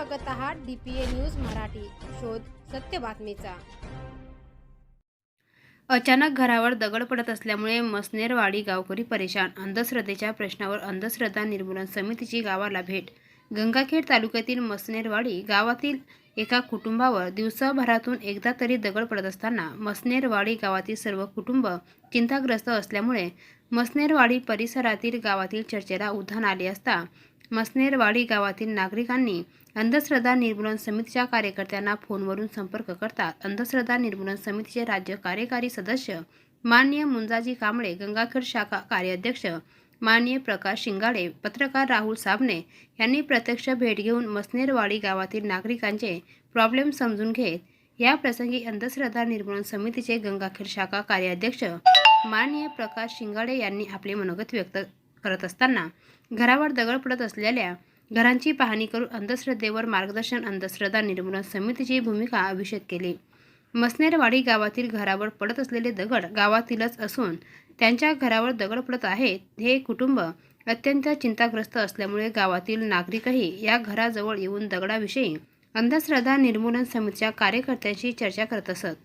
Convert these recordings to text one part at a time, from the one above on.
बघत आहात DPA news Marathi. शोध सत्य बातमीचा. अचानक घरावर दगड पडत असल्यामुळे मसनेरवाडी गावकरी परेशान. अंधश्रद्धेच्या प्रश्नावर अंधश्रद्धा निर्मूलन समितीची गावाला भेट. गंगाखेड तालुक्यातील मसनेरवाडी गावातील एका कुटुंबावर दिवसाभरातून एकदा तरी दगड पडत असताना मसनेरवाडी गावातील सर्व कुटुंब चिंताग्रस्त असल्यामुळे मसनेरवाडी परिसरातील गावातील चर्चेला उधाण आले असता मसनेरवाडी गावातील नागरिकांनी अंधश्रद्धा निर्मूलन समितीच्या कार्यकर्त्यांना फोनवरून संपर्क करतात. अंधश्रद्धा निर्मूलन समितीचे राज्य कार्यकारी सदस्य माननीय मुंजाजी कांबळे गंगाखेड शाखा कार्याध्यक्ष माननीय प्रकाश शिंगाडे पत्रकार राहुल साबणे यांनी प्रत्यक्ष भेट घेऊन मसनेरवाडी गावातील नागरिकांचे प्रॉब्लेम समजून घेत या प्रसंगी अंधश्रद्धा निर्मूलन समितीचे गंगाखेड शाखा कार्याध्यक्ष माननीय प्रकाश शिंगाडे यांनी आपले मनोगत व्यक्त करत असताना घरावर दगड पडत असलेल्या घरांची पाहणी करून अंधश्रद्धेवर मार्गदर्शन अंधश्रद्धा निर्मूलन समितीची भूमिका अभिषेक केली. मसनेरवाडी गावातील घरावर पडत असलेले दगड गावातीलच असून त्यांच्या घरावर दगड पडत आहेत हे कुटुंब अत्यंत चिंताग्रस्त असल्यामुळे गावातील नागरिकही या घराजवळ येऊन दगडाविषयी अंधश्रद्धा निर्मूलन समितीच्या कार्यकर्त्यांशी चर्चा करत असत.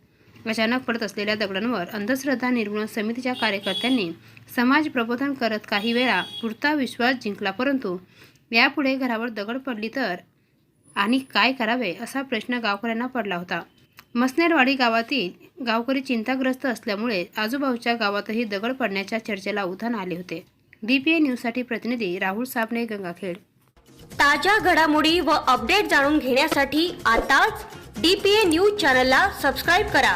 अचानक पडत असलेल्या दगडांवर अंधश्रद्धा निर्मूलन समितीच्या कार्यकर्त्यांनी समाज प्रबोधन करत काही वेळा पुरता विश्वास जिंकला परंतु यापुढे घरावर दगड पडली तर आणि काय करावे असा प्रश्न गावकऱ्यांना पडला होता. मसनेरवाडी गावातील गावकरी चिंताग्रस्त असल्यामुळे आजूबाजूच्या गावातही दगड पडण्याच्या चर्चेला उधाण आले होते. डीपीए न्यूजसाठी प्रतिनिधी राहुल साबणे गंगाखेड. ताज्या घडामोडी व अपडेट जाणून घेण्यासाठी आताच डीपीए न्यूज चॅनलला सबस्क्राईब करा.